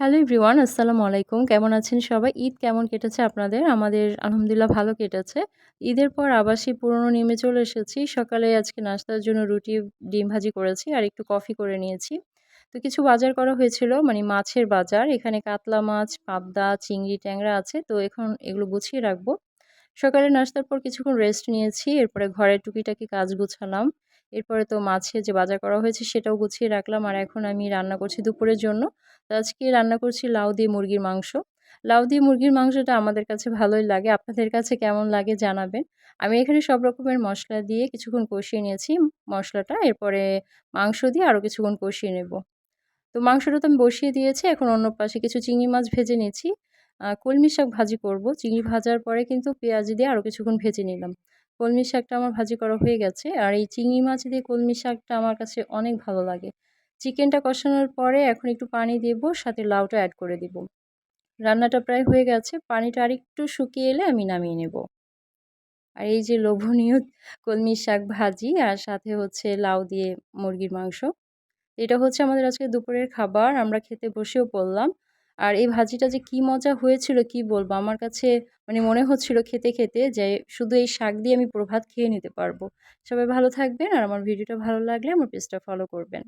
Hello everyone আসসালামু আলাইকুম। কেমন আছেন সবাই? ঈদ কেমন কেটেছে আপনাদের? আমাদের আলহামদুলিল্লাহ ভালো কেটেছে। ঈদের পর আবার সেই পুরনো নিয়মে চলে এসেছি। সকালে আজকে নাস্তার জন্য রুটি, ডিম ভাজি করেছি আর একটু কফি করে নিয়েছি। তো কিছু বাজার করা হয়েছিল মানে মাছের বাজার। এখানে কাতলা মাছ, পাবদা, চিংড়ি, ট্যাংরা আছে। তো এখন এগুলো গুছিয়ে রাখব। সকালে নাস্তার পর কিছুক্ষণ রেস্ট নিয়েছি। এরপরে ঘরের টুকিটাকি কাজ গুছালাম। এরপরে তো মাছের যে বাজার করা হয়েছে সেটাও গুছিয়ে রাখলাম। আর এখন আমি রান্না করছি দুপুরের জন্য। তো আজকে রান্না করছি লাউ দিয়ে মুরগির মাংস। লাউ দিয়ে মুরগির মাংসটা আমাদের কাছে ভালোই লাগে। আপনাদের কাছে কেমন লাগে জানাবেন। আমি এখানে সব রকমের মশলা দিয়ে কিছুক্ষণ কষিয়ে নিয়েছি মশলাটা। এরপরে মাংস দিয়ে আরও কিছুক্ষণ কষিয়ে নেব। তো মাংসটা তো আমি বসিয়ে দিয়েছি। এখন অন্য পাশে কিছু চিংড়ি মাছ ভেজে নিয়েছি কলমি শাক ভাজি করব। চিংড়ি ভাজার পরে কিন্তু পেঁয়াজ দিয়ে আরও কিছুক্ষণ ভেজে নিলাম। কলমি শাকটা আমার ভাজি করা হয়ে গেছে। আর এই চিংড়ি মাছ দিয়ে কলমি শাকটা আমার কাছে অনেক ভালো লাগে। চিকেনটা কষানোর পরে এখন একটু পানি দেব, সাথে লাউটা অ্যাড করে দেব। রান্নাটা প্রায় হয়ে গেছে। পানিটা আরেকটু শুকিয়ে এলে আমি নামিয়ে নেব। আর এই যে লোভনীয় কলমি শাক ভাজি আর সাথে হচ্ছে লাউ দিয়ে মুরগির মাংস, এটা হচ্ছে আমাদের আজকে দুপুরের খাবার। আমরা খেতে বসেও পড়লাম। আর এই ভাজিটা যে কি মজা হয়েছিল কি বলব? আমার কাছে মানে মনে হচ্ছিল খেতে খেতে যে শুধু এই শাক দিয়ে আমি প্রভাত খেয়ে নিতে পারব। সবাই ভালো থাকবেন আর আমার ভিডিওটা ভালো লাগলে আমার পেজটা ফলো করবেন।